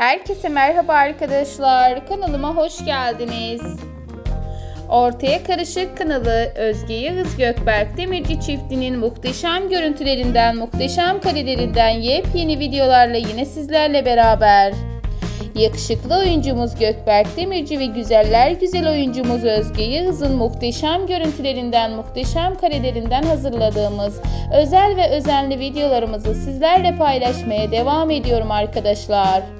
Herkese merhaba arkadaşlar. Kanalıma hoş geldiniz. Ortaya Karışık kanalı Özge Yağız Gökberk Demirci çiftinin muhteşem görüntülerinden, muhteşem karelerinden yepyeni videolarla yine sizlerle beraber. Yakışıklı oyuncumuz Gökberk Demirci ve güzeller güzel oyuncumuz Özge Yağız'ın muhteşem görüntülerinden, muhteşem karelerinden hazırladığımız özel ve özenli videolarımızı sizlerle paylaşmaya devam ediyorum arkadaşlar.